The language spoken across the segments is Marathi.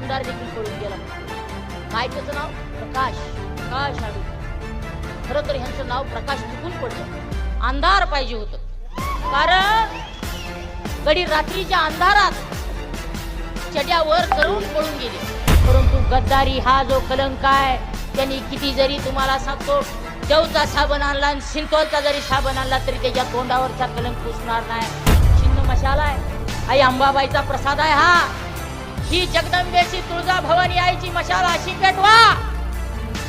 आमदार देखील पडून गेला. काय त्याचं नाव प्रकाश प्रकाश आडू खरं तर ह्यांचं नाव प्रकाश चुकून पडलं. अंधार पाहिजे होत. कारण गडी रात्रीच्या अंधारात चड्यावर करून पळून गेले. परंतु गद्दारी हा जो कलंक आहे त्यांनी किती जरी तुम्हाला सांगतो देवचा साबण आणला आणि सिंतोलचा जरी साबण आणला तरी त्याच्या तोंडावरचा कलंक पुसणार नाही. छिन्न मशाला आहे. आई अंबाबाईचा प्रसाद आहे हा. ही जगदंबेची तुळजा भवानी आईची मशाल अशी पेटवा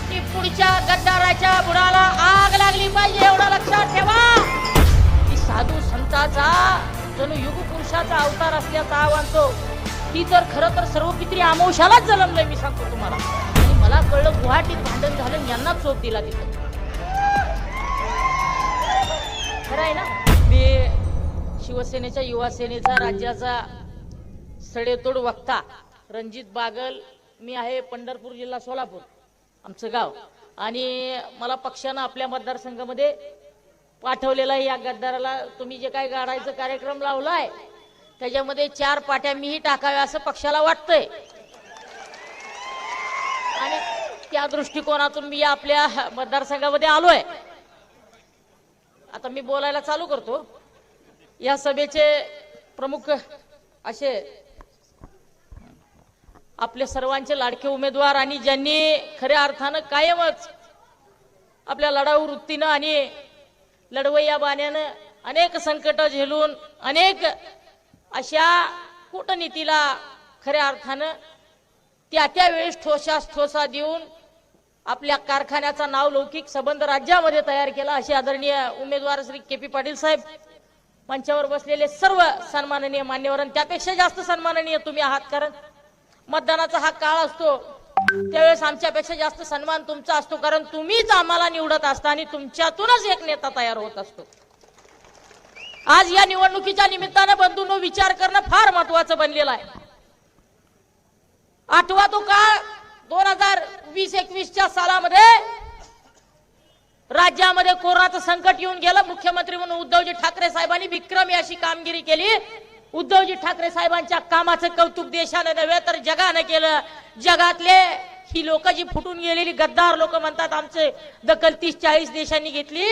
की पुढच्या गद्दाराच्या बुडाला आग लागली पाहिजे एवढा लक्षात ठेवा. की साधू संताचा जणू युग पुरुषाचा अवतार असल्याचा आव्हानतो ती. तर खरं तर सर्व पित्री आमोशालाच जलमलंय मी सांगतो तुम्हाला. आणि मला कळलं गुवाहाटीत भांडण झालं यांना चोप दिला तिथं. खरं आहे ना? मी शिवसेनेच्या युवासेनेचा राज्याचा सडेतोड वक्ता रणजित बागल मी आहे पंढरपूर जिल्हा सोलापूर आमचं गाव. आणि मला पक्षानं आपल्या मतदारसंघामध्ये पाठवलेला आहे या गद्दाराला. तुम्ही जे काय गाडायचा कार्यक्रम लावलाय त्याच्यामध्ये चार पाट्या मीही टाकाव्या असं पक्षाला वाटतंय. आणि त्या दृष्टिकोनातून मी आपल्या मतदारसंघामध्ये आलोय. आता मी बोलायला चालू करतो. या सभेचे प्रमुख असे आपल्या सर्वांचे लाडके उमेदवार आणि ज्यांनी खऱ्या अर्थानं कायमच आपल्या लढाऊ वृत्तीनं आणि लढवय्या बाण्यानं अनेक संकट झेलून अनेक अशा कूटनीतीला खऱ्या अर्थानं त्या त्यावेळेस ठोसास ठोसा देऊन आपल्या कारखान्याचा नाव लौकिक संबंध राज्यामध्ये तयार केला असे आदरणीय उमेदवार श्री के पी पाटील साहेब मंचावर बसलेले सर्व सन्माननीय मान्यवर आणि त्यापेक्षा जास्त सन्माननीय तुम्ही आहात कारण मतदानाचा हा काळ असतो. त्यावेळेस आमच्यापेक्षा जास्त सन्मान तुमचा असतो कारण तुम्हीच आम्हाला निवडत असता आणि तुमच्यातूनच एक नेता तयार होत असतो. आज या निवडणुकीच्या निमित्तानं बंधूंनो विचार करणं फार महत्वाचं बनलेलं आहे. आठवा तो काळ दोन हजार वीस एकवीसच्या सालामध्ये राज्यामध्ये कोरोनाचं संकट येऊन गेलं. मुख्यमंत्री म्हणून उद्धवजी ठाकरे साहेबांनी विक्रमी अशी कामगिरी केली. उद्धवजी ठाकरे साहेबांच्या कामाचं कौतुक देशानं नव्हे तर जगानं केलं. जगातले ही लोक जी फुटून गेलेली गद्दार लोक म्हणतात आमचे दखल तीस चाळीस देशांनी घेतली.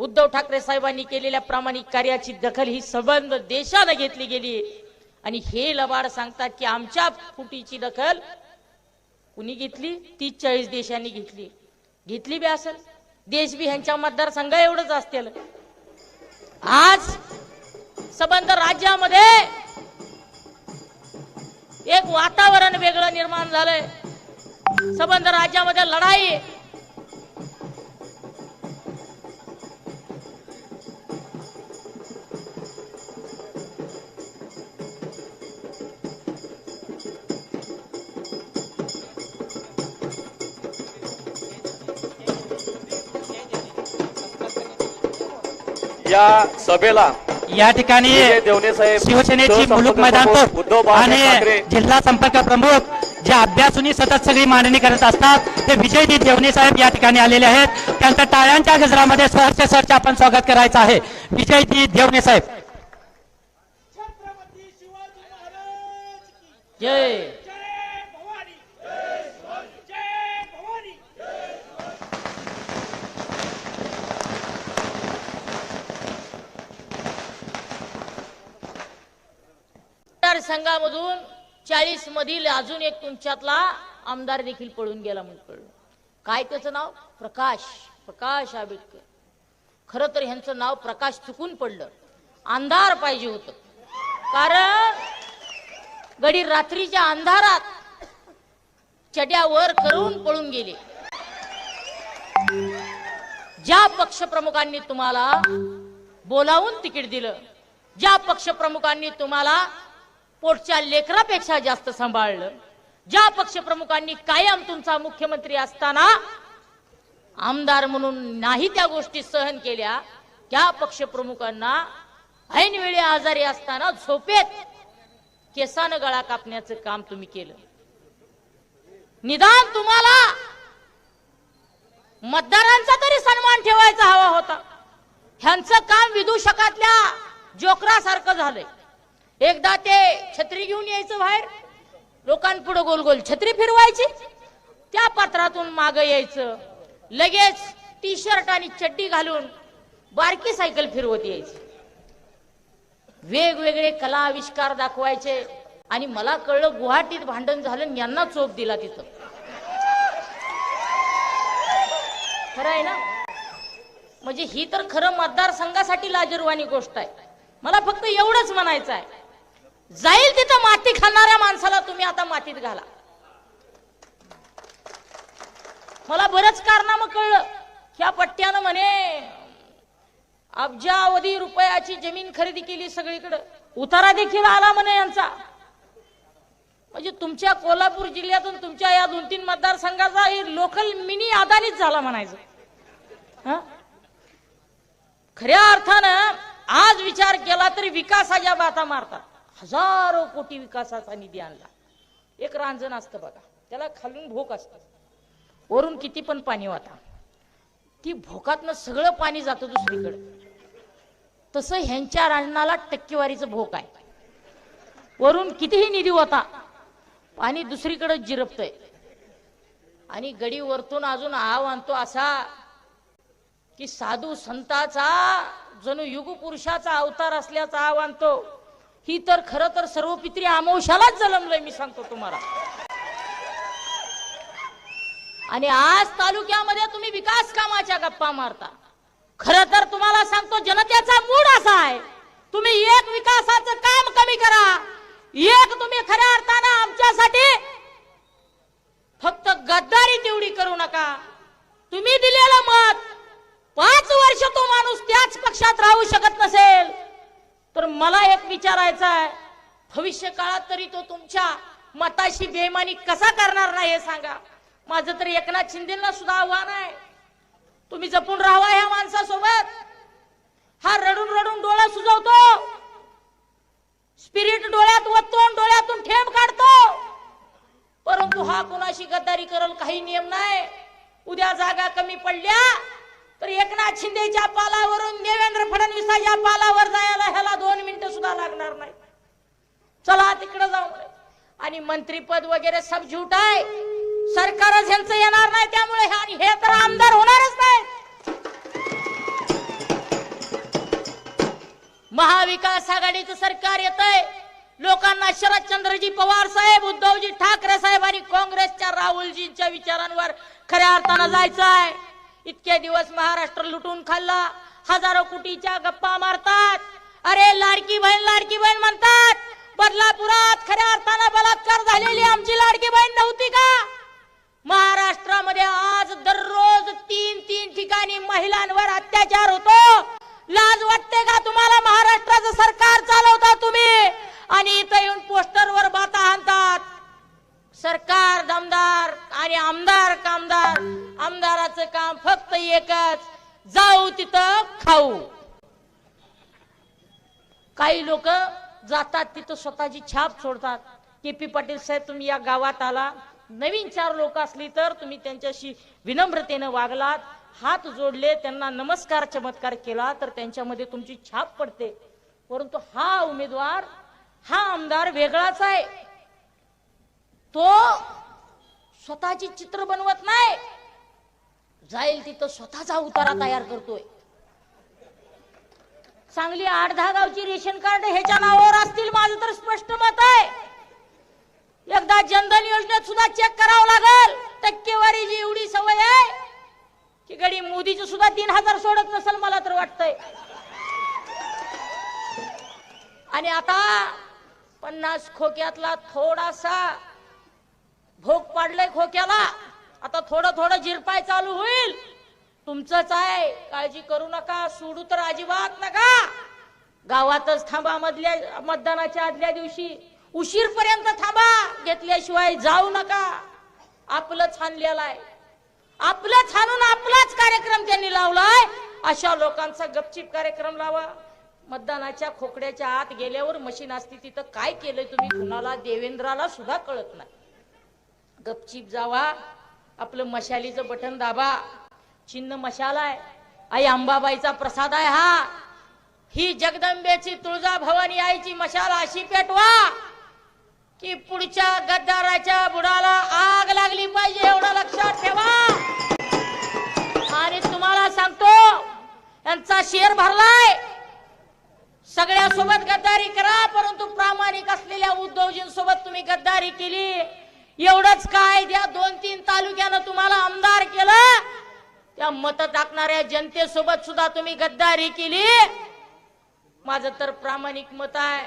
उद्धव ठाकरे साहेबांनी केलेल्या प्रामाणिक कार्याची दखल ही संबंध देशानं घेतली गेली. आणि हे लबाड सांगतात की आमच्या फुटीची दखल कुणी घेतली? तीस चाळीस देशांनी घेतली. घेतली बी असेल. देश बी ह्यांच्या मतदारसंघ एवढंच असतील. आज सबंध राज्यामध्ये एक वातावरण वेगळं निर्माण झालंय. सबंध राज्यामध्ये लढाई. या सभेला या ठिकाणी शिवसेनेची मुलुक मैदान प्रमुख उद्धव तो बाळासाहेब आणि जिल्हा संपर्क प्रमुख जे अभ्यासूनी सतत सगळी मांडणी करत असतात ते विजयदी देवणे साहेब या ठिकाणी आलेले आहेत. त्यांचं टाळ्यांच्या गजरामध्ये सहर्ष सहर्ष आपण स्वागत करायचं आहे. विजयदी देवणे साहेब. छत्रपती शिवाजी महाराज की जय जय भवानी जय भवानी मतदारसंघामधून चाळीस मधील अजून एक तुमच्यातला आमदार देखील पळून गेला म्हणून कळलं. काय त्याचं नाव? प्रकाश. प्रकाश आंबेडकर. खर तर ह्यांचं नाव प्रकाश चुकून पडलं. अंधार पाहिजे होत. कारण गडी रात्रीच्या अंधारात चड्यावर करून पळून गेले. ज्या पक्षप्रमुखांनी तुम्हाला बोलावून तिकीट दिलं ज्या पक्षप्रमुखांनी तुम्हाला पोटच्या लेकरापेक्षा जास्त सांभाळलं. ज्या पक्षप्रमुखांनी कायम तुमचा मुख्यमंत्री असताना आमदार म्हणून नाही त्या गोष्टी सहन केल्या त्या पक्षप्रमुखांना ऐनवेळी आजारी असताना झोपेत केसानं गळा कापण्याचं काम तुम्ही केलं. निदान तुम्हाला मतदारांचा तरी सन्मान ठेवायचा हवा होता. ह्यांचं काम विदूषकातल्या जोकरासारखं झालंय. एकदा ते छत्री घेऊन यायचं बाहेर. लोकांपुढे गोल गोल छत्री फिरवायची. त्या पात्रातून माग यायचं. लगेच टी शर्ट आणि चड्डी घालून बारकी सायकल फिरवत यायची. वेगवेगळे कला आविष्कार दाखवायचे. आणि मला कळलं गुवाहाटीत भांडण झालं यांना चोप दिला तिथं. खरं आहे ना? म्हणजे ही तर खरं मतदारसंघासाठी लाजरवाणी गोष्ट आहे. मला फक्त एवढंच म्हणायचं आहे. जाईल तिथं माती खाणाऱ्या माणसाला तुम्ही आता मातीत घाला. मला बरंच कारनामं कळलं. ह्या पट्ट्यानं म्हणे अब्जावधी रुपयाची जमीन खरेदी केली सगळीकडं. उतारा देखील आला म्हणे यांचा. म्हणजे तुमच्या कोल्हापूर जिल्ह्यातून तुमच्या या दोन तीन मतदारसंघाचा लोकल मिनी अदानीच झाला म्हणायचं. खऱ्या अर्थानं आज विचार केला तरी विकासाच्या बाता मारतात. हजारो कोटी विकासाचा निधी आणला. एक रांजण असतं बघा. त्याला खालून भोक असतं. वरून किती पण पाणी वाता ती भोकातनं सगळं पाणी जातं दुसरीकडे. तसं ह्यांच्या रांजणाला टक्केवारीचं भोक आहे. वरून कितीही निधी होता पाणी दुसरीकडे जिरपतय. आणि गडी वरतून अजून आव आणतो असा की साधू संताचा जणू युगपुरुषाचा अवतार असल्याचा आव आणतो. ही तर खरं तर सर्व पित्री अमावशालाच जलमलंय मी सांगतो तुम्हाला. आणि आज तालुक्यामध्ये तुम्ही विकास कामाच्या गप्पा मारता. खर तर तुम्हाला सांगतो जनतेचा मूड असा आहे. तुम्ही एक विकासाचं काम कमी करा. एक तुम्ही खऱ्या अर्थानं आमच्यासाठी फक्त गद्दारी तेवढी करू नका. तुम्ही दिलेलं मत पाच वर्ष तो माणूस त्याच पक्षात राहू शकत नसेल. मला एक विचारायचं आहे. भविष्य काळात तरी तो तुमच्या मताशी बेमानी कसा करणार नाही हे सांगा. माझं तर एकनाथ शिंदेना सुद्धा आव्हान आहे. तुम्ही जपून राहावा ह्या माणसासोबत. हा रडून रडून डोळा सुजवतो. स्पिरिट डोळ्यात वततो डोळ्यातून ठेम काढतो. परंतु हा कोणाशी गद्दारी करल काही नियम नाही. उद्या जागा कमी पडल्या तर एकनाथ शिंदेच्या पालावरून देवेंद्र फडणवीसाच्या पालावर जायला ह्याला सुद्धा लागणार नाही. चला तिकडे जाऊ. आणि मंत्रीपद वगैरे सब झूट आहे. सरकारच ह्यांचं येणार नाही त्यामुळे हे- आणि हे तर आमदार होणारच नाही. महाविकास आघाडीचं सरकार येत आहे. लोकांना शरदचंद्रजी पवार साहेब उद्धवजी ठाकरे साहेब आणि काँग्रेसच्या राहुलजींच्या विचारांवर खऱ्या अर्थानं जायचं आहे. इतके दिवस महाराष्ट्र लुटून खाल्ला. हजारो कोटीच्या गप्पा मारतात. अरे लाडकी बहीण लाडकी बहीण म्हणतात बदलापुरात खऱ्या अर्थानं बलात्कार झालेली आमची लाडकी बहीण नव्हती का? महाराष्ट्रामध्ये आज दररोज तीन तीन ठिकाणी महिलांवर अत्याचार होतो. लाज वाटते का तुम्हाला? महाराष्ट्राचं सरकार चालवता तुम्ही. आणि इथं येऊन पोस्टरवर बाता आणतात सरकार दमदार आणि आमदार कामदार. आमदाराचं काम फक्त एकच जाऊ तिथं खाऊ. काही लोक जातात तिथं स्वतःची छाप सोडतात. के पी पाटील साहेब तुम्ही या गावात आला. नवीन चार लोक असली तर तुम्ही त्यांच्याशी विनम्रतेनं वागलात हात जोडले त्यांना नमस्कार चमत्कार केला तर त्यांच्यामध्ये तुमची छाप पडते. परंतु हा उमेदवार हा आमदार वेगळाच आहे. तो स्वतःची चित्र बनवत नाही. जाईल तिथं स्वतःचा उतारा तयार करतोय. चांगली आठ दहा गावची रेशन कार्ड ह्याच्या नावावर असतील माझं तर स्पष्ट मत आहे. एकदा जनधन योजनेत सुद्धा चेक करावं लागल. टक्केवारीची एवढी सवय आहे की गडी मोदीची सुद्धा तीन हजार सोडत नसेल मला तर वाटतंय. आणि आता पन्नास खोक्यातला थोडासा भोग पाडलाय खोक्याला. आता थोडं थोडं जिरपाय चालू होईल. तुमचंच आहे. काळजी करू नका. सोडू तर अजिबात नका. गावातच थांबा मधल्या मतदानाच्या आदल्या दिवशी. उशीर पर्यंत थांबा. घेतल्याशिवाय जाऊ नका. आपलं छानलेलं आहे. आपलं छानून आपलाच कार्यक्रम त्यांनी लावलाय. अशा लोकांचा गपचिप कार्यक्रम लावा. मतदानाच्या खोकड्याच्या आत गेल्यावर मशीन असती तिथं काय केलंय तुम्ही? कुणाला? देवेंद्राला सुद्धा कळत नाही. गपचीप जावा. आपलं मशालीचं बटन दाबा. चिन्ह मशाला आहे. आई अंबाबाईचा प्रसाद आहे हा. ही जगदंबेची तुळजा भवानी आईची मशाल अशी पेटवा की पुढच्या गद्दाराच्या बुडाला आग लागली पाहिजे एवढं लक्षात ठेवा. आणि तुम्हाला सांगतो यांचा शेर भरलाय. सगळ्या सोबत गद्दारी करा परंतु प्रामाणिक असलेल्या उद्धवजींसोबत तुम्ही गद्दारी केली. एवढंच काय द्या दोन तीन तालुक्यानं तुम्हाला आमदार केलं. त्या मत टाकणाऱ्या जनतेसोबत सुद्धा तुम्ही गद्दारी केली. माझं तर प्रामाणिक मत आहे.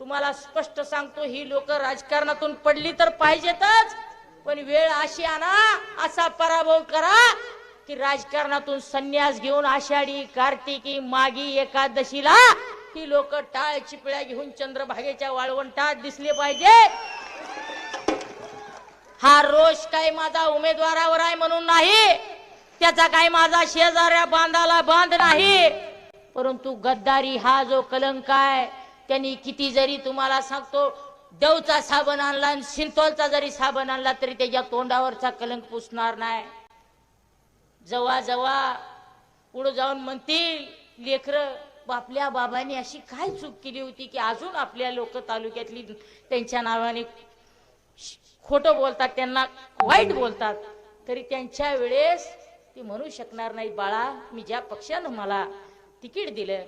तुम्हाला स्पष्ट सांगतो ही लोक राजकारणातून पडली तर पाहिजेतच. पण वेळ अशी आणा असा पराभव करा की राजकारणातून संन्यास घेऊन आषाढी कार्तिकी मागी एकादशीला ही लोक टाळ चिपळ्या घेऊन चंद्रभागेच्या वाळवंटात दिसले पाहिजे. हा रोष काय माझा उमेदवारावर आहे म्हणून नाही. त्याचा काही माझा शेजाऱ्या बांधाला बांध नाही. परंतु गद्दारी हा जो कलंक आहे त्यांनी किती जरी तुम्हाला सांगतो देवचा साबण आणला आणि सिंतोलचा जरी साबण आणला तरी त्याच्या तोंडावरचा कलंक पुसणार नाही. जवा जवा पुढे जाऊन म्हणतील लेकर आपल्या बाबांनी अशी काय चूक केली होती की अजून आपल्या लोक तालुक्यातली त्यांच्या नावाने खोटं बोलतात त्यांना वाईट बोलतात. तरी त्यांच्या वेळेस ती म्हणू शकणार नाही बाळा मी ज्या पक्षानं मला तिकीट दिलं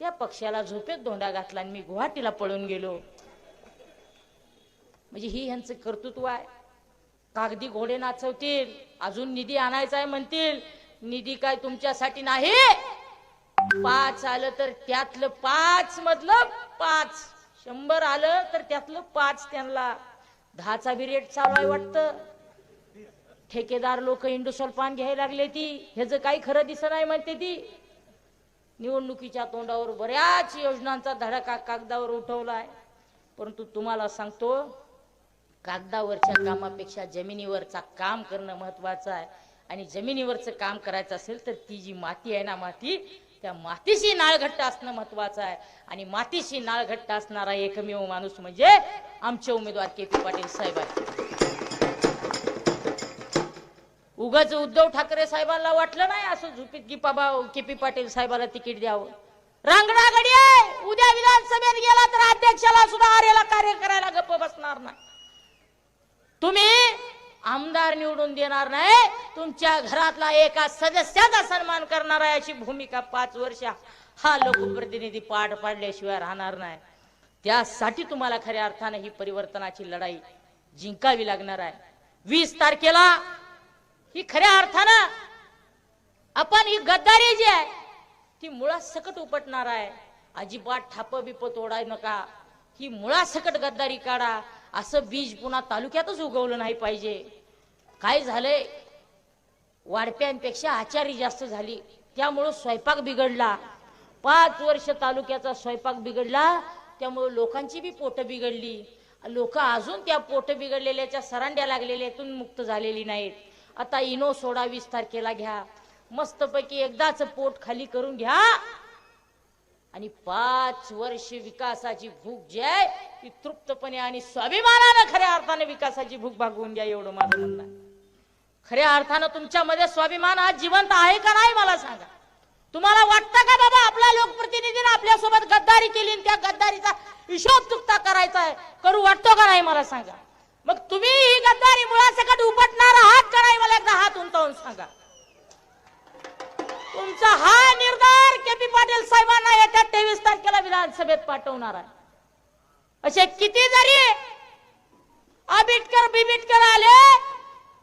त्या पक्षाला झोपेत धोंडा घातला आणि मी गुवाहाटीला पळून गेलो. म्हणजे ही ह्यांचं कर्तृत्व आहे. कागदी घोडे नाचवतील अजून निधी आणायचा आहे म्हणतील निधी काय तुमच्यासाठी नाही? पाच आलं तर त्यातलं पाच मधलं पाच. शंभर आलं तर त्यातलं पाच त्यांना. दहाचा बी रेट चालू आहे वाटतं. ठेकेदार लोक इंडोसॉल पान घ्यायला लागले ती. ह्याचं काही खरं दिसत नाही म्हणते ती. निवडणुकीच्या तोंडावर बऱ्याच योजनांचा धडाका कागदावर उठवलाय. परंतु तुम्हाला सांगतो कागदावरच्या कामापेक्षा जमिनीवरचा काम करणं महत्वाचं आहे. आणि जमिनीवरचं काम करायचं असेल तर ती जी माती आहे ना माती त्या मातीशी नाळघट्ट असणं महत्वाचं आहे. आणि मातीशी नाळघट्ट असणारा एकमेव माणूस म्हणजे आमचे उमेदवार के पी पाटील साहेब आहेत. उगाच उद्धव ठाकरे साहेबांना वाटलं नाही असं झुपीत गिपाबा के पी पाटील साहेबाला तिकीट द्यावं. रांगणागडी आहे. उद्या विधानसभेत गेला तर अध्यक्षाला सुद्धा आरेला कार्य करायला गप्प बसणार नाही. तुम्ही आमदार निवडून देणार नाही. तुमच्या घरातला एका सदस्याचा सन्मान करणार आहे अशी भूमिका पाच वर्ष हा लोकप्रतिनिधी पाठ पाडल्याशिवाय राहणार नाही. त्यासाठी तुम्हाला खऱ्या अर्थाने ही परिवर्तनाची लढाई जिंकावी लागणार आहे. वीस तारखेला ही खऱ्या अर्थानं आपण ही गद्दारी जी आहे ती मुळात सकट उपटणार आहे. अजिबात ठाप बिप तोडाय नका. ही मुळात सकट गद्दारी काढा. असं बीज पुन्हा तालुक्यातच उगवलं नाही पाहिजे. काय झालंय? वाढप्यांपेक्षा आचारी जास्त झाली. त्यामुळं स्वयंपाक बिघडला. पाच वर्ष तालुक्याचा स्वयंपाक बिघडला त्यामुळं लोकांची बी पोट बिघडली. लोक अजून त्या पोट बिघडलेल्याच्या सरांड्या लागलेल्यातून मुक्त झालेली नाहीत. आता इनो सोडा वीस तारखेला घ्या. मस्तपैकी एकदाच पोट खाली करून घ्या. आणि पाच वर्ष विकासाची भूक जी आहे ती तृप्तपणे आणि स्वाभिमानानं खऱ्या अर्थाने विकासाची भूक भागवून घ्या एवढं माझं म्हणणं खऱ्या अर्थानं तुमच्यामध्ये स्वाभिमान आज जिवंत आहे का नाही मला सांगा. तुम्हाला वाटतं का बाबा आपल्या लोकप्रतिनिधीने आपल्यासोबत गद्दारी केली त्या गद्दारीचा हिशोब चुकता करायचा आहे? करू वाटतो का नाही मला सांगा. मग तुम्ही ही गद्दारी मुळासकट उपटणार आहात का नाही? मला एकदा हात उंचावून सांगा. तुमचा हा निर्धार के पी पाटील साहेबांना येत्या तेवीस तारखेला विधानसभेत पाठवणार आहे. असे किती जरी आबिटकर बिबिटकर आले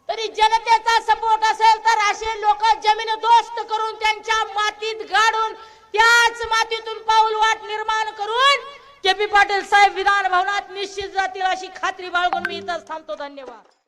तरी जनतेचा सपोर्ट असेल तर असे लोक जमीन दोस्त करून त्यांच्या मातीत गाडून त्याच मातीतून पाऊल वाट निर्माण करून के पी पाटील साहेब विधान भवनात निश्चित जातील अशी खात्री बाळगून मी इथंच थांबतो. धन्यवाद.